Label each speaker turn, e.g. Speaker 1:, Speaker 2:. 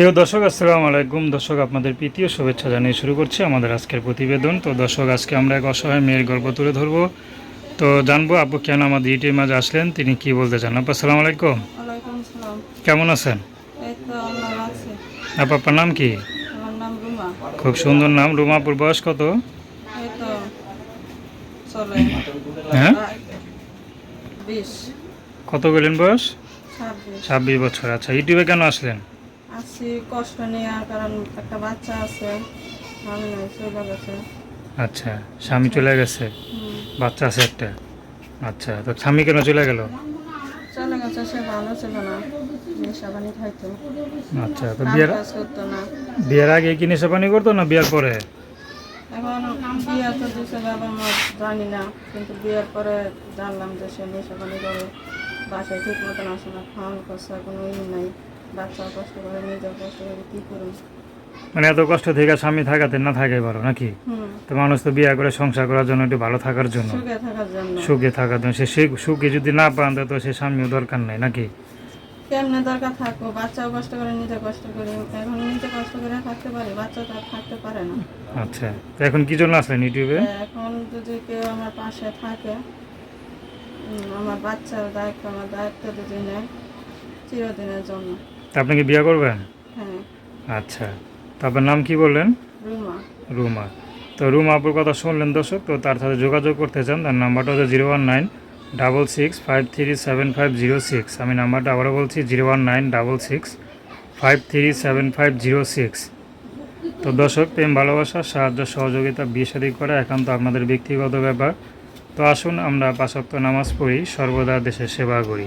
Speaker 1: প্রিয় দর্শক আসসালামু আলাইকুম। দর্শক আপনাদের প্রীতীয় শুভেচ্ছা জানিয়ে শুরু করছি আমাদের আজকের প্রতিবেদন। তো দর্শক আজকে আমরা এক অসহায় মেয়ের গল্প তুলে ধরবো। তো জানব আপু কেন আমাদের ইউটিউব মাঝে আসলেন? তিনি কি বলতে চান? আপু আসসালামু আলাইকুম। কেমন আছেন? আপু আপনার নাম কি? খুব সুন্দর নাম। রুমাপুর বয়স কত? হ্যাঁ? কত গেলেন বয়স?
Speaker 2: ছাব্বিশ
Speaker 1: বছর। আচ্ছা ইউটিউবে কেন আসলেন?
Speaker 2: আছি কষ্ট নিয়ে কারণ একটা বাচ্চা আছে চলে গেছে।
Speaker 1: আচ্ছা স্বামী চলে গেছে? বাচ্চা আছে একটা? আচ্ছা তো স্বামী কেন চলে গেল?
Speaker 2: চলে গেছে সে ভালো ছিল না। নেশা খাইতো।
Speaker 1: আচ্ছা তো বিয়ের
Speaker 2: করতো না।
Speaker 1: বিয়ের আগে কি নেশা পানি করতো না বিয়ের পরে?
Speaker 2: এখন বিয়ে তো দিছে বাবা মা জানি না কিন্তু বিয়ের পরে জানলাম যে সে নেশা পানি করে। বাসায় ঠিক মতন আসে না খাওয়ান করছে কোনো ই নাই। বাচ্চা কষ্ট করে নিজেও কষ্ট করে কী করুন
Speaker 1: মানে এত কষ্ট থেকে স্বামী থাকাতে না থাকে ভালো নাকি? তো মানুষ তো বিয়ে করে সংসার করার জন্য একটু ভালো থাকার জন্য।
Speaker 2: সুখে থাকার জন্য।
Speaker 1: সুখে সে সুখে যদি না পান তো সে স্বামীও দরকার নাই নাকি?
Speaker 2: কেমনে দরকার থাকব? বাচ্চাও কষ্ট করে নিজে কষ্ট করি। এখন নিজে কষ্ট করে থাকতে পারি বাচ্চা তো থাকতে পারে না।
Speaker 1: আচ্ছা। তো এখন কি জন্য আসলেন ইউটিউবে?
Speaker 2: এখন যদি কেউ আমার পাশে থাকে আমার বাচ্চার দায়িত্ব আমার দায়িত্ব যদি নেয় চিরদিনের জন্য।
Speaker 1: আপনি কি বিয়ে করবেন?
Speaker 2: হ্যাঁ।
Speaker 1: আচ্ছা। তো আপনার নাম কি বললেন?
Speaker 2: রুমা।
Speaker 1: তো রুমা আপুর কথা শুনলেন দর্শক তো তার সাথে যোগাযোগ করতে চান তার নাম্বারটা হচ্ছে zero one nine double six five three seven five zero six. আমি নাম্বারটা আবারও বলছি zero one nine double six five three seven five zero six. তো দর্শক প্রেম ভালোবাসা সাহায্য সহযোগিতা বিয়ে করা একান্ত আপনাদের ব্যক্তিগত ব্যাপার। তো আসুন আমরা পাঁচক্ত নামাজ পড়ি সর্বদা দেশের সেবা করি।